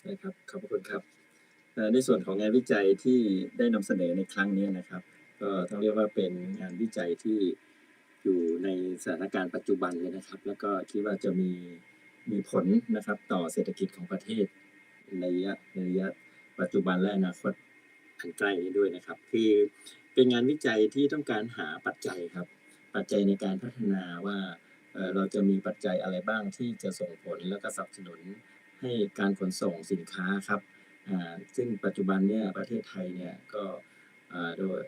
ใช่ครับขอบคุณครับในส่วนของงานวิจัยที่ได้นำเสนอในครั้งนี้นะครับ ก็ต้องเรียกว่าเป็นงานวิจัยที่อยู่ในสถานการณ์ปัจจุบันเลยนะครับ แล้วก็คิดว่าจะมีมีผลนะครับต่อเศรษฐกิจของประเทศในระยะในระยะปัจจุบันและอนาคตอันใกล้นี้ด้วยนะครับ คือเป็นงานวิจัยที่ต้องการหาปัจจัยครับ ปัจจัยในการพัฒนาว่าเอ่อเราจะมีปัจจัยอะไรบ้างที่จะส่งผลแล้วก็สนับสนุน ให้การขนส่งสินค้าครับซึ่งปัจจุบันเนี่ยประเทศไทยเนี่ยก็โดย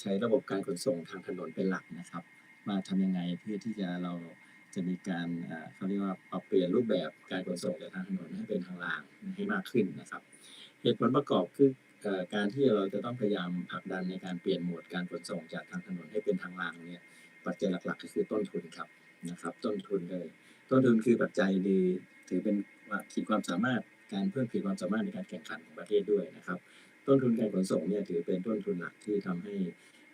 ใช้ระบบการขนส่งทางถนนเป็นหลักนะครับว่าทำยังไงเพื่อที่จะเราจะมีการเขาเรียกว่าปรับเปลี่ยนรูปแบบการขนส่งจากทางถนนให้เป็นทางรางให้มากขึ้นนะครับ เหตุผลประกอบคืออการที่เราจะต้องพยายามผลักดันในการเปลี่ยนโหมดการขนส่งจากทางถนนให้เป็นทางรางเนี่ยปัจจัยหลักๆ ก็คือต้นทุนครับนะครับ ต้นทุนเลย ต้นทุนคือปัจจัยดีถือเป็น ว่าขีดความสามารถการเพิ่มขีดความสามารถในการแข่งขันของประเทศด้วยนะครับ ต้นทุนการขนส่งเนี่ยถือเป็นต้นทุนหลักที่ทำให้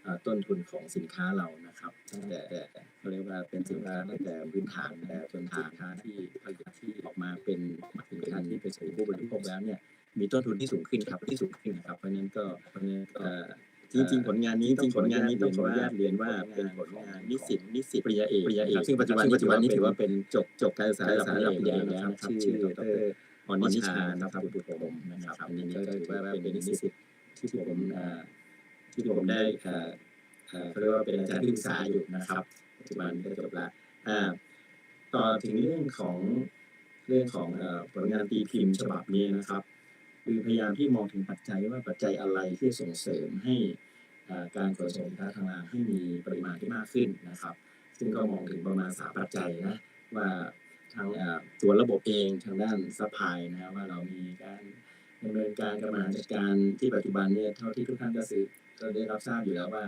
อ่าต้นทุนของสินค้าเรานะครับตั้งแต่เขาเรียกว่าเป็นสินค้าตั้งแต่พื้นฐานแต่จนสินค้าที่ผลิตที่ออกมาเป็นสินค้าที่ไปสู่ผู้บริโภคแล้วเนี่ยมีต้นทุนที่สูงขึ้นครับที่สูงขึ้นนะครับเพราะนั้นก็เพราะฉะนั้นก็ จริงๆผลงานนี้จริงๆผลงานนี้ต้องขออนุญาตเรียนว่าเป็นผลงานนิสิตนิสิตปริญญาเอกปริญญาเอกซึ่งปัจจุบันปัจจุบันนี้ถือว่าเป็นจบจบการศึกษาระดับปริญญาเอกแล้วนะครับชื่อดรอนิชานะครับบุตรผมนะครับอันนี้ก็ถือว่าเป็นนิสิตที่ผมอ่าที่ผมได้อ่าอ่าเขาเรียกว่าเป็นอาจารย์ที่ปรึกษาอยู่นะครับปัจจุบันก็จบละอ่าต่อถึงเรื่องของเรื่องของเอ่อผลงานตีพิมพ์ฉบับนี้นะครับ คือพยายามที่มองถึงปัจจัยว่าปัจจัยอะไรที่ส่งเสริมให้การขนส่งสินค้าทางรางให้มีปริมาณที่มากขึ้นนะครับ ซึ่งก็มองถึงประมาณสามปัจจัยนะว่าทางตัวระบบเองทางด้านซัพพลายนะว่าเรามีการดำเนินการกรรมจัดการที่ปัจจุบันเนี่ยเท่าที่ทุกท่านก็สืบก็ได้รับทราบอยู่แล้วว่า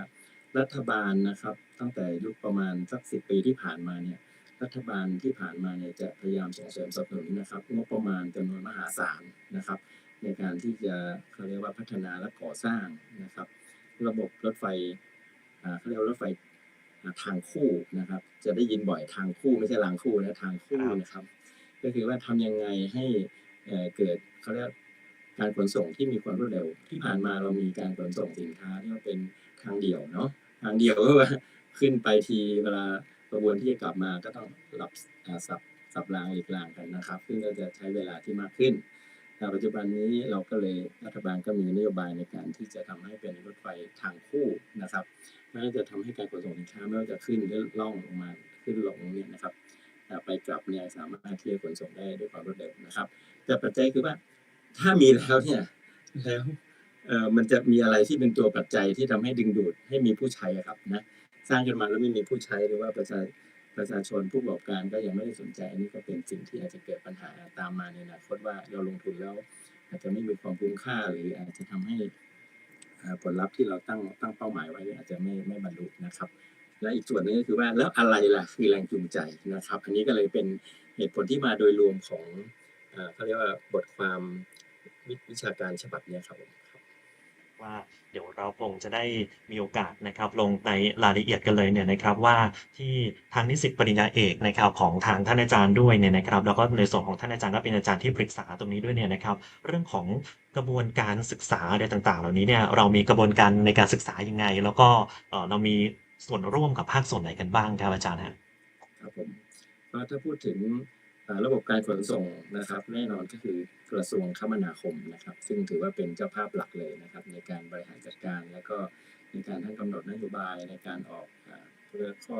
รัฐบาลนะครับ ตั้งแต่ยุคประมาณสักสิบปีที่ผ่านมาเนี่ยรัฐบาลที่ผ่านมาเนี่ยจะพยายามส่งเสริมสนับสนุนนะครับงบประมาณจำนวนมหาศาลนะครับ ในการที่จะเขาเรียกว่าพัฒนาและก่อสร้างนะครับ ระบบรถไฟเขาเรียกว่ารถไฟทางคู่นะครับ จะได้ยินบ่อยทางคู่ไม่ใช่รางคู่นะทางคู่นะครับ ก็คือว่าทำยังไงให้เกิดเขาเรียกการขนส่งที่มีความรวดเร็ว ที่ผ่านมาเรามีการขนส่งสินค้าที่เป็นทางเดี่ยวเนาะทางเดี่ยวก็ว่าขึ้นไปทีเวลากระบวนที่จะกลับมาก็ต้องรับอ่าสับสับรางหลีกรางกันนะครับ ซึ่งก็จะใช้เวลาที่มากขึ้น ปัจจุบันนี้เราก็เลยรัฐบาลก็มีนโยบายในการที่จะทำให้เป็นรถไฟทางคู่นะครับน่าจะทำให้การขนส่งสินค้าไม่ว่าจะขึ้นหรือล่องลงมาขึ้นลงเนี่ยนะครับไปกลับเนี่ยสามารถที่จะขนส่งได้ด้วยความรวดเร็วนะครับ แต่ปัจจัยคือว่าถ้ามีแล้วเนี่ยแล้วเออมันจะมีอะไรที่เป็นตัวปัจจัยที่ทำให้ดึงดูดให้มีผู้ใช้ครับนะสร้างขึ้นมาแล้วไม่มีผู้ใช้หรือว่าประชา ประชาชนผู้ประกอบการก็ยังไม่ได้สนใจ อันนี้ก็เป็นสิ่งที่อาจจะเกิดปัญหาตามมาในอนาคตว่าเราลงทุนแล้ว อาจจะไม่มีความคุ้มค่าหรืออาจจะทำให้ผลลัพธ์ที่เราตั้งตั้งเป้าหมายไว้อาจจะไม่ไม่บรรลุนะครับ และอีกส่วนนึงก็คือว่าแล้วอะไรล่ะคือแรงจูงใจนะครับ อันนี้ก็เลยเป็นเหตุผลที่มาโดยรวมของเขาเรียกว่าบทความวิชาการฉบับนี้ครับผมครับ ว่าเดี๋ยวเราคงจะได้มีโอกาสนะครับลงในรายละเอียดกันเลยเนี่ยนะครับว่าที่ทางนิสิตปริญญาเอกนะครับของทางท่านอาจารย์ด้วยเนี่ยนะครับแล้วก็ในส่วนของท่านอาจารย์ก็เป็นอาจารย์ที่ปรึกษาตรงนี้ด้วยเนี่ยนะครับ เรื่องของกระบวนการศึกษาอะไรต่างๆ เหล่านี้เนี่ยเรามีกระบวนการในการศึกษายังไง แล้วก็เรามีส่วนร่วมกับภาคส่วนไหนกันบ้างครับอาจารย์ฮะครับผมถ้าพูดถึง ระบบการขนส่งนะครับ แน่นอนก็คือกระทรวงคมนาคมนะครับ ซึ่งถือว่าเป็นเจ้าภาพหลักเลยนะครับ ในการบริหารจัดการ แล้วก็ในการทั้งกำหนดนโยบายในการออกเพื่อข้อ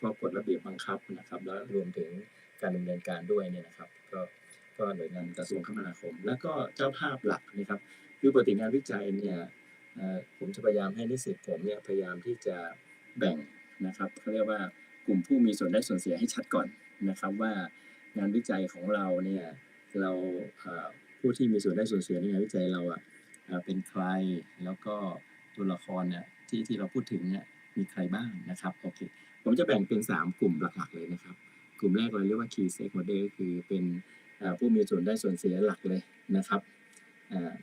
ข้อกฎระเบียบบังคับนะครับ แล้วรวมถึงการดำเนินการด้วยเนี่ยนะครับ ก็ก็หน่วยงานกระทรวงคมนาคม แล้วก็เจ้าภาพหลักนะครับคือปกติงานวิจัยเนี่ยผมจะพยายามให้นิสิตผมเนี่ยพยายามที่จะแบ่งนะครับเขาเรียกว่ากลุ่มผู้มีส่วนได้ส่วนเสียให้ชัดก่อนนะครับว่า งานวิจัยของเราเนี่ยเราผู้ที่มีส่วนได้ส่วนเสียในงานวิจัยเราอะเป็นใครแล้วก็ตัวละครเนี่ยที่ที่เราพูดถึงเนี่ยมีใครบ้างนะครับโอเคผมจะแบ่งเป็น 3 กลุ่มหลักๆเลยนะครับ กลุ่มแรกเราเรียกว่า key stakeholder คือเป็นผู้มีส่วนได้ส่วนเสียหลักเลยนะครับ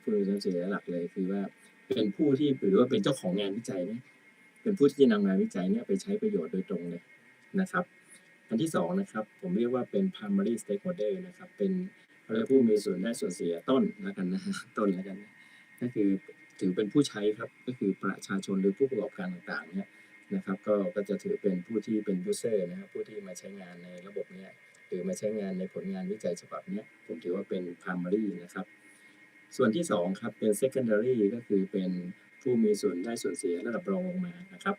ผู้มีส่วนเสียหลักเลยคือว่าเป็นผู้ที่หรือว่าเป็นเจ้าของงานวิจัยเนี่ยเป็นผู้ที่จะนำงานวิจัยเนี่ยไปใช้ประโยชน์โดยตรงเลยนะครับ อันที่สองนะครับผมเรียกว่าเป็น primary stakeholder นะครับเป็นเรียกผู้มีส่วนได้ส่วนเสียต้นแล้วกันนะฮะต้นแล้วกันนะก็คือถือเป็นผู้ใช้ครับก็คือประชาชนหรือผู้ประกอบการต่างๆเนี่ยนะครับก็ก็จะถือเป็นผู้ที่เป็น user นะครับผู้ที่มาใช้งานในระบบเนี้ยหรือมาใช้งานในผลงานวิจัยฉบับเนี้ยผมถือว่าเป็น primary นะครับส่วนที่สองครับเป็น secondary ก็คือเป็นผู้มีส่วนได้ส่วนเสียระดับรองลงมานะครับ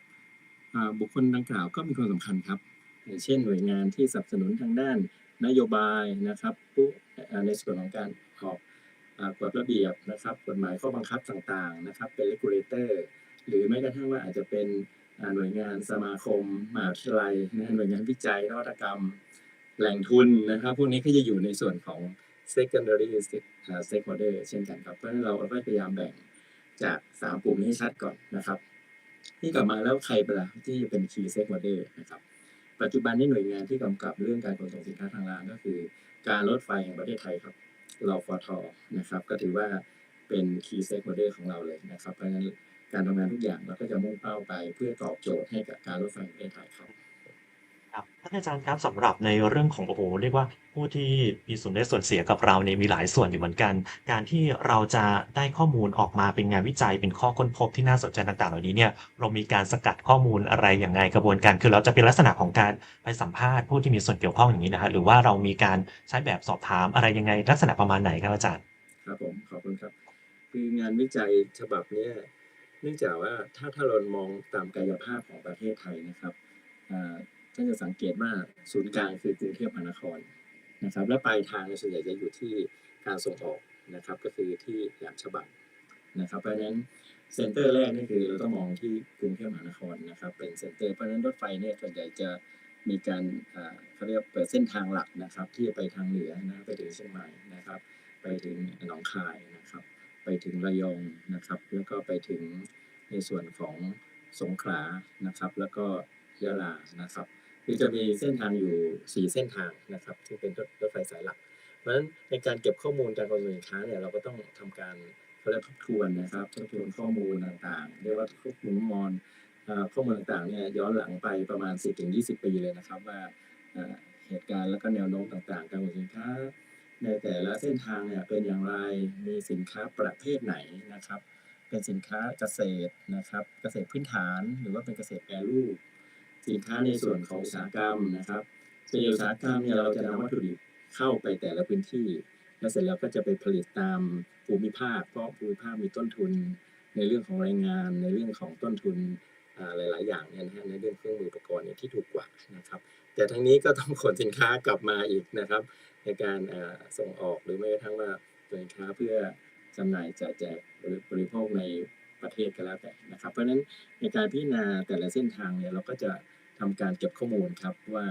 บุคคลดังกล่าวก็มีความสำคัญครับ อย่างเช่นหน่วยงานที่สนับสนุนทางด้านนโยบายนะครับผู้ในส่วนของการออกกฎระเบียบนะครับกฎหมายข้อบังคับต่างๆนะครับเป็น regulator หรือแม้กระทั่งว่าอาจจะเป็นหน่วยงานสมาคมมหาวิทยาลัยนะหน่วยงานวิจัยนวัตกรรมแหล่งทุนนะครับ พวกนี้ก็จะอยู่ในส่วนของ secondary stakeholder เช่นกันครับ เพราะฉะนั้นเราก็พยายามแบ่งจากสามกลุ่มนี้ให้ชัดก่อนนะครับ ที่กลับมาแล้วใครเป็นล่ะที่เป็น key stakeholder นะครับ ปัจจุบันนี้หน่วยงานที่กำกับเรื่องการขนส่งสินค้าทางรางก็คือ การรถไฟแห่งประเทศไทยครับรอฟทนะครับ ก็ถือว่าเป็นคีย์เซ็กเวอร์ของเราเลยนะครับ เพราะฉะนั้นการทำงานทุกอย่างเราก็จะมุ่งเป้าไปเพื่อตอบโจทย์ให้กับการรถไฟแห่งประเทศไทยครับ ครับท่านอาจารย์ครับสำหรับในเรื่องของโอ้โหเรียกว่าผู้ที่มีส่วนได้ส่วนเสียกับเราเนี่ยมีหลายส่วนอยู่เหมือนกัน การที่เราจะได้ข้อมูลออกมาเป็นงานวิจัยเป็นข้อค้นพบที่น่าสนใจต่างๆ เหล่านี้เนี่ยเรามีการสกัดข้อมูลอะไรอย่างไงกระบวนการ คือเราจะเป็นลักษณะของการไปสัมภาษณ์ผู้ที่มีส่วนเกี่ยวข้องอย่างนี้นะฮะหรือว่าเรามีการใช้แบบสอบถามอะไรยังไง ลักษณะประมาณไหนครับอาจารย์ครับผมขอบคุณครับ คืองานวิจัยฉบับเนี้ยเนื่องจากว่าถ้าถ้าเรามองตามกายภาพของประเทศไทยนะครับ อ่าท่านจะสังเกตว่าศูนย์กลางคือกรุงเทพมหานครนะครับ และปลายทางส่วนใหญ่จะอยู่ที่การส่งออกนะครับ ก็คือที่แหลมฉบังนะครับ เพราะฉะนั้นเซ็นเตอร์แรกนี่คือเราต้องมองที่กรุงเทพมหานครนะครับ เป็นเซ็นเตอร์เพราะฉะนั้นรถไฟเนี่ยส่วนใหญ่จะมีการเขาเรียกเปิดเส้นทางหลักนะครับ ที่จะไปทางเหนือนะไปถึงเชียงใหม่นะครับ ไปถึงหนองคายนะครับ ไปถึงระยองนะครับ แล้วก็ไปถึงในส่วนของสงขลานะครับ แล้วก็ยะลานะครับ คือจะมีเส้นทางอยู่ 4 เส้นทางนะครับที่เป็นรถไฟสายหลัก เพราะฉะนั้นในการเก็บข้อมูลการขนส่งสินค้าเนี่ยเราก็ต้องทำการเขาเรียกทบทวนนะครับทบทวนข้อมูลต่างๆเรียกว่าทบทวนข้อมูลเอ่อข้อมูลต่างๆเนี่ยย้อนหลังไปประมาณ 10-20 ปีเลยนะครับว่าเหตุการณ์แล้วก็แนวโน้มต่างๆ การขนส่งสินค้า ในแต่ละเส้นทางเนี่ยเป็นอย่างไรมีสินค้าประเภทไหนนะครับ เป็นสินค้าเกษตรนะครับ เกษตรพื้นฐานหรือว่าเป็นเกษตรแปรรูป สินค้าในส่วนของอุตสาหกรรมนะครับส่วนอุตสาหกรรมเนี่ยเราจะนำวัตถุดิบเข้าไปแต่ละพื้นที่ แล้วเสร็จแล้วก็จะไปผลิตตามภูมิภาค เพราะภูมิภาคมีต้นทุน ในเรื่องของแรงงาน ในเรื่องของต้นทุนอ่าหลาย ๆ อย่างเนี่ยนะฮะในเรื่องเครื่องมืออุปกรณ์เนี่ยที่ถูกกว่านะครับ แต่ทั้งนี้ก็ต้องขนสินค้ากลับมาอีกนะครับ ในการอ่อส่งออกหรือแม้กระทั่งว่าสินค้าเพื่อจำหน่ายจ่ายแจกหรือบริโภคในประเทศก็แล้วแต่นะครับ เพราะฉะนั้นในการพิจารณาแต่ละเส้นทางเนี่ยเราก็จะ ทำการเก็บข้อมูลครับว่า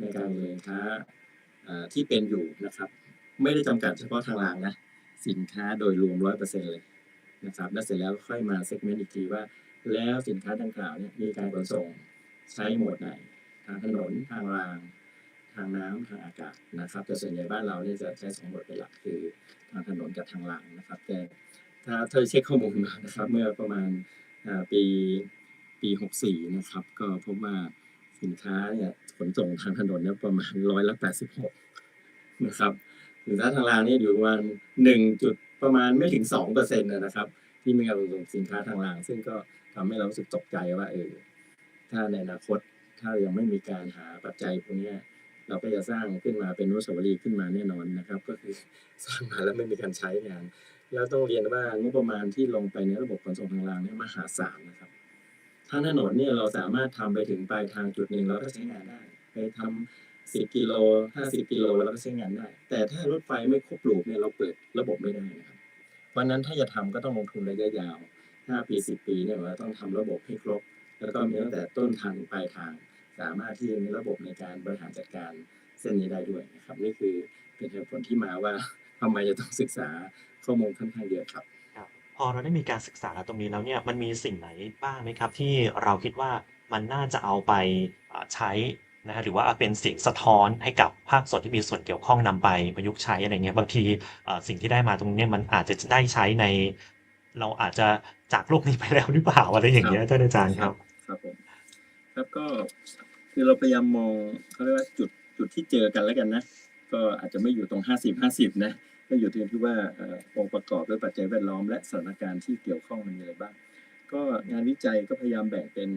ในการผลิตสินค้าที่เป็นอยู่นะครับ ไม่ได้จำกัดเฉพาะทางรางนะสินค้าโดยรวมร้อยเปอร์เซ็นเลยนะครับแล้วเสร็จแล้วค่อยมาเซกเมนต์อีกทีว่า แล้วสินค้าดังกล่าวเนี่ยมีการขนส่งใช้โหมดไหน ทางถนนทางราง ทางน้ำทางอากาศนะครับแต่ส่วนใหญ่บ้านเราเนี่ยจะใช้สองโหมดเป็นหลักคือทางถนนกับทางรางนะครับ แต่ถ้าถ้าเช็คข้อมูลมานะครับ เมื่อประมาณปีปีหกสี่นะครับ ก็พบว่า สินค้าเนี่ยขนส่งทางถนนเนี่ยประมาณร้อยละแปดสิบหกนะครับสินค้าทางรางเนี่ยอยู่ประมาณหนึ่งจุดประมาณไม่ถึงสองเปอร์เซ็นต์นะครับ ที่มีการขนส่งสินค้าทางราง ซึ่งก็ทำให้เรารู้สึกตกใจว่าเออถ้าในอนาคตถ้ายังไม่มีการหาปัจจัยพวกนี้เราก็จะสร้างขึ้นมาเป็นอนุสาวรีขึ้นมาแน่นอนนะครับ ก็คือสร้างมาแล้วไม่มีการใช้งาน แล้วต้องเรียนว่างบประมาณที่ลงไปในระบบขนส่งทางรางเนี่ยมหาศาลนะครับ ทางถนนเนี่ยเราสามารถทำไปถึงปลายทางจุดหนึ่งเราก็ใช้งานได้ ไปทำสิบกิโลห้าสิบกิโลเราก็ใช้งานได้ แต่ถ้ารถไฟไม่ครบลูปเนี่ยเราเปิดระบบไม่ได้นะครับ เพราะนั้นถ้าจะทำก็ต้องลงทุนระยะยาวห้าปีสิบปีเนี่ยเราต้องทำระบบให้ครบ แล้วก็มีตั้งแต่ต้นทางปลายทาง สามารถที่จะมีระบบในการบริหารจัดการเส้นนี้ได้ด้วยนะครับ นี่คือเป็นเหตุผลที่มาว่าทำไมจะต้องศึกษาข้อมูลค่อนข้างเยอะครับ พอเราได้มีการศึกษาตรงนี้แล้วเนี่ยมันมีสิ่งไหนบ้างไหมครับ ที่เราคิดว่ามันน่าจะเอาไปอ่าใช้นะฮะหรือว่าเป็นเสียงสะท้อนให้กับภาคส่วนที่มีส่วนเกี่ยวข้องนำไปประยุกต์ใช้อะไรเงี้ยบางทีเอ่อสิ่งที่ได้มาตรงเนี้ยมันอาจจะได้ใช้ใน เราอาจจะจากโลกนี้ไปแล้วหรือเปล่าอะไรอย่างเงี้ยท่านอาจารย์ครับครับผมครับก็คือเราพยายามมองเขาเรียกว่าจุดจุดที่เจอกันแล้วกันนะกก็อาจจะไม่อยู่ตรง50 50นะ ก็อยู่ที่ที่ว่าองค์ประกอบด้วยปัจจัยแวดล้อม และสถานการณ์ที่เกี่ยวข้องมันมีอะไรบ้าง ก็งานวิจัยก็พยายามแบ่งเป็น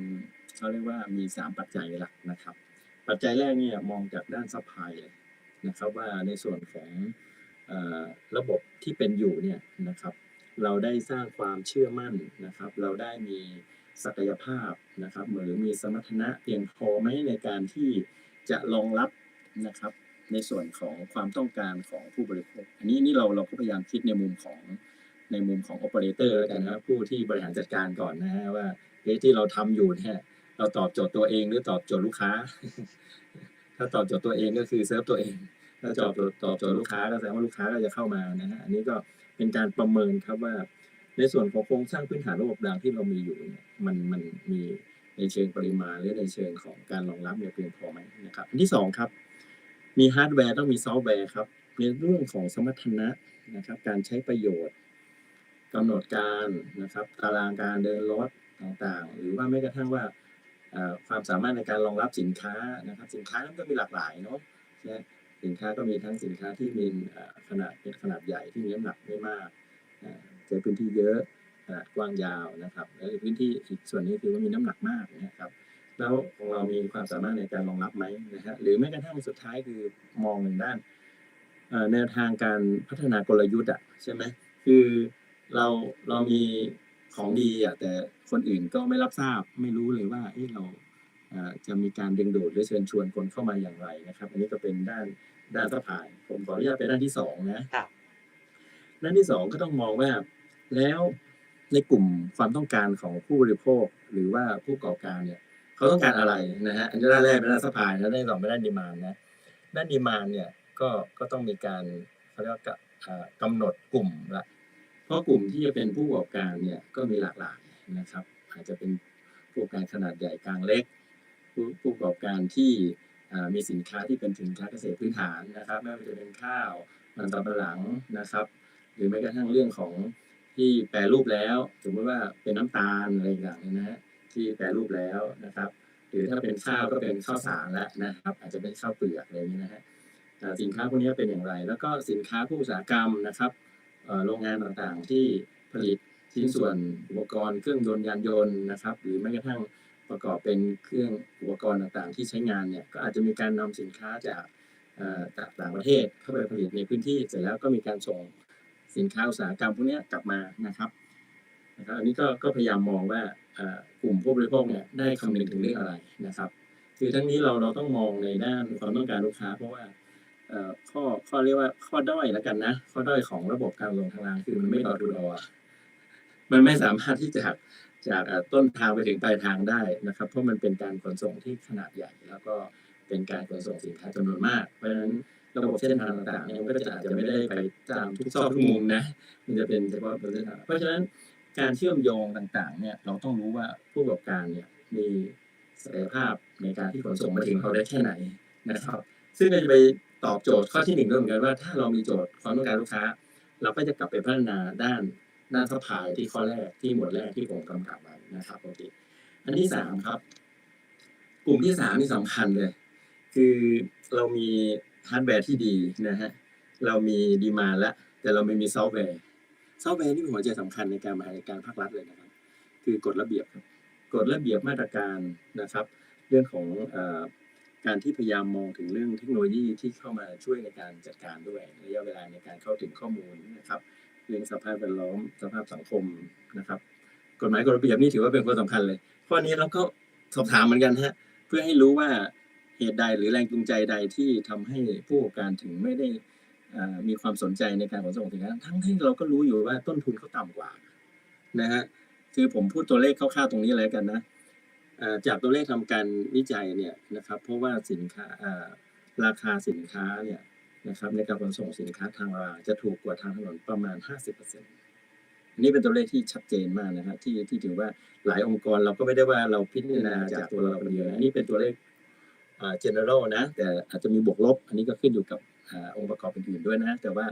เขาเรียกว่ามี 3 ปัจจัยหลักนะครับ ปัจจัยแรกเนี่ยมองจากด้านซัพพลายเลยนะครับว่าในส่วนของอระบบที่เป็นอยู่เนี่ยนะครับ เราได้สร้างความเชื่อมั่นนะครับ เราได้มีศักยภาพนะครับหรือมีสมรรถนะเพียงพอไหมในการที่จะรองรับนะครับ ในส่วนของความต้องการของผู้บริโภค อันนี้นี่เราเราก็พยายามคิดในมุมของในมุมของโอเปอเรเตอร์แล้วกันนะผู้ที่บริหารจัดการก่อนนะฮะว่าเอ๊ที่เราทำอยู่เนี่ยเราตอบโจทย์ตัวเองหรือตอบโจทย์ลูกค้า ถ้าตอบโจทย์ตัวเองก็คือเซิร์ฟตัวเองถ้าตอบตอบโจทย์ลูกค้าก็แสดงว่าลูกค้าก็จะเข้ามานะฮะอันนี้ก็เป็นการประเมินครับว่า ในส่วนของโครงสร้างพื้นฐานระบบรางที่เรามีอยู่เนี่ยมันมันมีในเชิงปริมาณหรือในเชิงของการรองรับเนี่ยเพียงพอไหมนะครับอันที่สองครับ มีฮาร์ดแวร์ต้องมีซอฟต์แวร์ครับในเรื่องของสมรรถนะนะครับ การใช้ประโยชน์กำหนดการนะครับ ตารางการเดินรถต่างๆ หรือว่าแม้กระทั่งว่าความสามารถในการรองรับสินค้านะครับ สินค้ามันก็มีหลากหลายเนาะใช่สินค้าก็มีทั้งสินค้าที่มีขนาดเป็นขนาดใหญ่ที่มีน้ำหนักไม่มากใช้พื้นที่เยอะขนาดกว้างยาวนะครับ แล้วพื้นที่อีกส่วนนี้คือว่ามีน้ำหนักมากนะครับ แล้วของเรามีความสามารถในการรองรับไหมนะฮะหรือแม้กระทั่งสุดท้ายคือมองในด้านเอ่อแนวทางการพัฒนากลยุทธ์อะใช่ไหมคือเราเรามีของดีอะแต่คนอื่นก็ไม่รับทราบไม่รู้เลยว่าเอ้เราเอ่อจะมีการดึงดูดหรือเชิญชวนคนเข้ามาอย่างไรนะครับ อันนี้ก็เป็นด้านด้านสะพาย ผมขออนุญาตเป็นด้านที่สองนะครับด้านที่สองก็ต้องมองว่าแล้วในกลุ่มความต้องการของผู้บริโภค หรือว่าผู้ประกอบการเนี่ย เขาต้องการอะไรนะฮะอันด้านแรกเป็นด้านสปายนะด้านสองเป็นด้านดีมานนะด้านดีมานเนี่ยก็ก็ต้องมีการเขาเรียกว่ากะอ่ากำหนดกลุ่มละเพราะกลุ่มที่จะเป็นผู้ประกอบการเนี่ยก็มีหลากหลายนะครับ อาจจะเป็นผู้ประกอบการขนาดใหญ่กลางเล็ก ผู้ประกอบการที่มีสินค้าที่เป็นสินค้าเกษตรพื้นฐานนะครับ ไม่ว่าจะเป็นข้าวมันสำปะหลังนะครับ หรือแม้กระทั่งเรื่องของที่แปรรูปแล้วสมมติว่าเป็นน้ำตาลอะไรอย่างเงี้ยนะฮะ ที่แปรรูปแล้วนะครับ หรือถ้าเป็นข้าวก็เป็นข้าวสารแล้วนะครับ อาจจะเป็นข้าวเปลือกอะไรอย่างนี้นะฮะสินค้าพวกนี้เป็นอย่างไร แล้วก็สินค้าผู้อุตสาหกรรมนะครับโรงงานต่างๆที่ผลิตชิ้นส่วนอุปกรณ์เครื่องยนต์ยานยนต์นะครับ หรือแม้กระทั่งประกอบเป็นเครื่องอุปกรณ์ต่างๆ ที่ใช้งานเนี่ยก็อาจจะมีการนำสินค้าจากจากต่างประเทศเข้าไปผลิตในพื้นที่เสร็จแล้วก็มีการส่งสินค้าอุตสาหกรรมพวกนี้กลับมานะครับ นะครับอันนี้ก็ก็พยายามมองว่ากลุ่มผู้บริโภคเนี่ยได้คำนึงถึงเรื่องอะไรนะครับ คือทั้งนี้เราเราต้องมองในด้านความต้องการลูกค้า เพราะว่าข้อข้อเรียกว่าข้อด้อยแล้วกันนะ ข้อด้อยของระบบการส่งทางรางคือมันไม่รอดูรอมันไม่สามารถที่จะจากต้นทางไปถึงปลายทางได้นะครับ เพราะมันเป็นการขนส่งที่ขนาดใหญ่ แล้วก็เป็นการขนส่งสินค้าจำนวนมาก เพราะฉะนั้นระบบเส้นทางต่างๆเนี่ยก็จะอาจจะไม่ได้ไปตามทุกซอกทุกมุมนะ มันจะเป็นเฉพาะบนเส้นทางเพราะฉะนั้น การเชื่อมโยงต่างๆ เนี่ยเราต้องรู้ว่าผู้ประกอบการเนี่ยมีศักยภาพในการที่ขนส่งมาถึงเขาได้แค่ไหนนะครับ ซึ่งก็จะไปตอบโจทย์ข้อที่หนึ่งด้วยเหมือนกันว่า ถ้าเรามีโจทย์ความต้องการลูกค้า เราก็จะกลับไปพัฒนาด้านด้านซัพายที่ข้อแรกที่หมวดแรกที่ผมกำกับไว้นะครับปกติอันที่สามครับ กลุ่มที่สามนี่สำคัญเลย คือเรามีฮาร์ดแวร์ที่ดีนะฮะเรามีดีมาแล้วแต่เราไม่มีซอฟต์แวร์ ซอฟต์แวร์นี่เป็นหัวใจสำคัญในการบริหารการภาครัฐเลยนะครับ คือกฎระเบียบกฎระเบียบมาตรการนะครับ เรื่องของการที่พยายามมองถึงเรื่องเทคโนโลยีที่เข้ามาช่วยในการจัดการด้วยระยะเวลาในการเข้าถึงข้อมูลนะครับเรื่องสภาพแวดล้อมสภาพสังคมนะครับกฎหมายกฎระเบียบนี่ถือว่าเป็นข้อสำคัญเลยข้อนี้เราก็สอบถามเหมือนกันฮะเพื่อให้รู้ว่าเหตุใดหรือแรงจูงใจใดที่ทำให้ผู้ประกอบการถึงไม่ได้ มีความสนใจในการขนส่งสินค้าทั้งที่เราก็รู้อยู่ว่าต้นทุนเขาต่ำกว่านะฮะคือผมพูดตัวเลขคร่าวๆตรงนี้เลยกันนะจากตัวเลขทำการวิจัยเนี่ยนะครับเพราะว่าสินค้าราคาสินค้าเนี่ยนะครับในการขนส่งสินค้าทางรางจะถูกกว่าทางถนนประมาณ 50%อันนี้เป็นตัวเลขที่ชัดเจนมากนะครับที่ที่ถือว่าหลายองค์กรเราก็ไม่ได้ว่าเราพิจารณาจากตัวเราคนเดียวนะอันนี้เป็นตัวเลขอ่า general นะแต่อาจจะมีบวกลบ อันนี้ก็ขึ้นอยู่กับ องค์ประกอบอื่นๆด้วยนะ แต่ว่า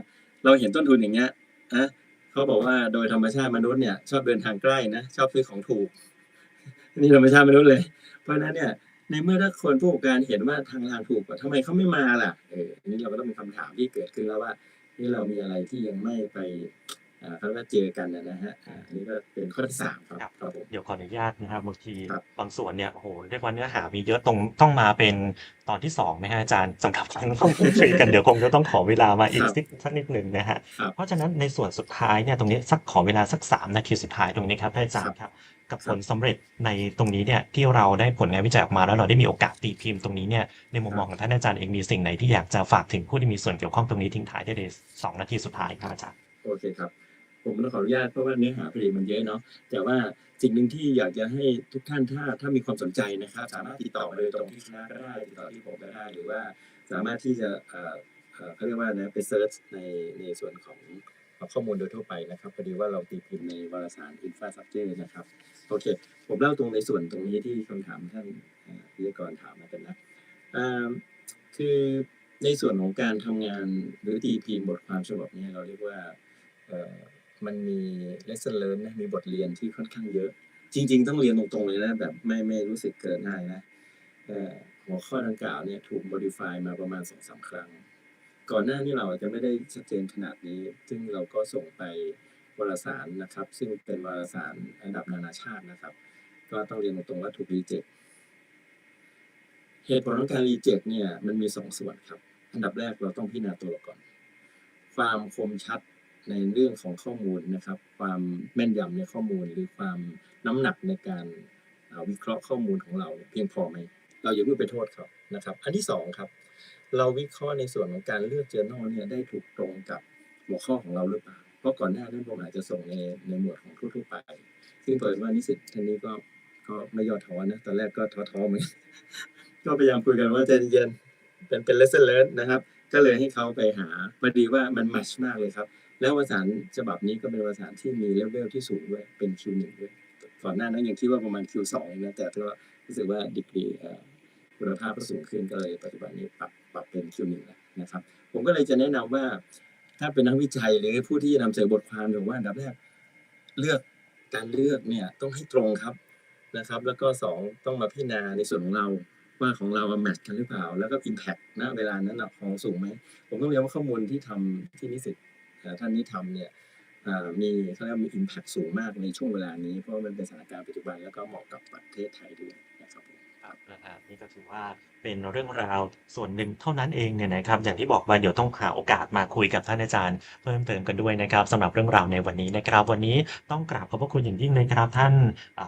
เราเห็นต้นทุนอย่างเงี้ยนะเขาบอกว่าโดยธรรมชาติมนุษย์เนี่ยชอบเดินทางใกล้นะชอบซื้อของถูกนี่ธรรมชาติมนุษย์เลย เพราะฉะนั้นเนี่ยในเมื่อถ้าคนผู้ประกอบการเห็นว่าทางทางถูกกว่าทำไมเขาไม่มาล่ะเอออันนี้เราก็ต้องมีคำถามที่เกิดขึ้นแล้วว่านี่เรามีอะไรที่ยังไม่ไป กว่าเจอกันนะนะฮะอ่าอันนี้ก็เป็นข้อที่สามครับครับผมเดี๋ยวขออนุญาตนะครับบางทีครับบางส่วนเนี่ยโอ้โหเรียกว่าเนื้อหามีเยอะตรงต้องมาเป็นตอนที่สองไหมฮะอาจารย์สำหรับการต้องพูดคุยกันเดี๋ยวคงจะต้องขอเวลามาอีกสักสักนิดหนึ่งนะฮะครับเพราะฉะนั้นในส่วนสุดท้ายเนี่ยตรงนี้สักขอเวลาสักสามนาทีสุดท้ายตรงนี้ครับท่านอาจารย์ครับกับครับผลสำเร็จในตรงนี้เนี่ยที่เราได้ผลงานวิจัยออกมาแล้วเราได้มีโอกาสตีพิมพ์ตรงนี้เนี่ยในมุมมองของท่านอาจารย์เองมีสิ่งไหนที่อยากจะฝากถึงผู้ที่มีส่วนเกี่ยวข้องตรงนี้ทิ้งท้ายได้ในสองนาทีสุดท้ายครับอาจารย์โอเคครับ ผมต้องขออนุญาตเพราะว่าเนื้อหาพอดีมันเยอะเนาะแต่ว่าสิ่งหนึ่งที่อยากจะให้ทุกท่านถ้าถ้ามีความสนใจนะครับ สามารถติดต่อมาโดยตรงที่คณะก็ได้ติดต่อที่ผมก็ได้หรือว่าสามารถที่จะเขาเรียกว่านะไปเซิร์ชในในส่วนของข้อมูลโดยทั่วไปนะครับพอดีว่าเราตีพิมพ์ในวารสาร Infrastructure นะครับโอเค ผมเล่าตรงในส่วนตรงนี้ที่คำถามท่านพิธีกรถามมาเป็นนะคือในส่วนของการทำงานหรือตีพิมพ์บทความฉบับนี้เราเรียกว่า มันมี lesson learn นะมีบทเรียนที่ค่อนข้างเยอะ จริง ๆ ต้องเรียนตรงๆเลยนะ แบบไม่ไม่รู้สึกเกินได้นะหัวข้อดังกล่าวเนี่ยถูก modify มาประมาณสองสามครั้ง ก่อนหน้านี้เราอาจจะไม่ได้ชัดเจนขนาดนี้ ซึ่งเราก็ส่งไปวารสารนะครับ ซึ่งเป็นวารสารอันดับนานาชาตินะครับ ก็ต้องเรียนตรงๆว่าถูกรีเจ็คเหตุผลของการรีเจ็คเนี่ยมันมีสองส่วนครับ อันดับแรกเราต้องพิจารณาตัวก่อน ความคมชัด ในเรื่องของข้อมูลนะครับ ความแม่นยำในข้อมูลหรือความน้ำหนักในการาวิเคราะห์ข้อมูลของเราเพียงพอไหมเราอย่าเพิ่งไปโทษเขานะครับ อันที่สองครับ เราวิเคราะห์ในส่วนของการเลือกเจอ journal เนี่ยได้ถูกตรงกับหัวข้อของเราหรือเปล่าเพราะก่อนหน้านั้นผมอาจจะส่งในในหมวดของทั่วๆไป ซึ่งเปิดว่านิสิตท่านนี้ก็ก็ไม่ย่อท้อนะตอนแรกก็ท้อๆเหมือนกันก็พยายามคุยกันว่าใจเย็นเป็นเป็น lesson learn นะครับ ก็เลยให้เขาไปหาพอดีว่ามันมัชมากเลยครับ แล้ววารสารฉบับนี้ก็เป็นวารสารที่มีเลเวลที่สูงด้วยเป็น Q1 ด้วยก่อนหน้านั้นยังคิดว่าประมาณ Q2 เองนะแต่ก็รู้สึกว่าดีกรีคุณภาพก็สูงขึ้นก็เลยปัจจุบันนี้ปรับปรับเป็น Q1 แล้วนะครับ ผมก็เลยจะแนะนำว่าถ้าเป็นนักวิจัยหรือผู้ที่จะนำเสนอบทความผมว่าอันดับแรกเลือกการเลือกเนี่ยต้องให้ตรงครับนะครับ แล้วก็สองต้องมาพิจารณาในส่วนของเราว่าของเราแมทกันหรือเปล่า แล้วก็ Impact นะเวลานั้นนะของสูงไหมผมต้องเรียนว่าข้อมูลที่ทำที่นิสิต ท่านนี้ทำเนี่ยมีเขาเรียกว่ามีอิมแพคสูงมากในช่วงเวลานี้ เพราะว่ามันเป็นสถานการณ์ปัจจุบันแล้วก็เหมาะกับประเทศไทยด้วยนะครับครับนี่ก็ถือว่า เป็นเรื่องราวส่วนหนึ่งเท่านั้นเองเนี่ยนะครับ อย่างที่บอกไปเดี๋ยวต้องหาโอกาสมาคุยกับท่านอาจารย์ เพิ่มเติมกันด้วยนะครับสำหรับเรื่องราวในวันนี้นะครับ วันนี้ต้องกราบขอบพระคุณอย่างยิ่งเลยครับท่าน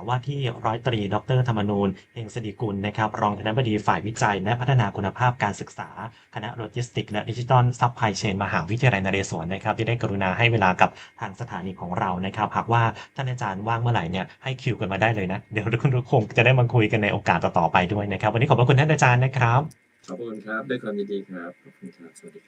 ว่าที่ร้อยตรีดรธรรมนูญเฮงสดีกุลนะครับรองคณบดีฝ่ายวิจัย และพัฒนาคุณภาพการศึกษา คณะโลจิสติก และดิจิทัลซัพพลายเชนมหาวิทยาลัยนเรศวรนะครับ ที่ได้กรุณาให้เวลากับทางสถานีของเรานะครับหากว่าท่านอาจารย์ว่างเมื่อไหร่เนี่ยให้คิวกันมาได้เลยนะเดี๋ยวทุกคนคงจะได้มาคุยกันในโอกาสต่อๆไปด้วยนะครับ วันนี้ขอบพระคุณท่านอาจารย์นะครับ ขอบคุณครับ ด้วยความยินดีครับ ขอบคุณครับ สวัสดีครับ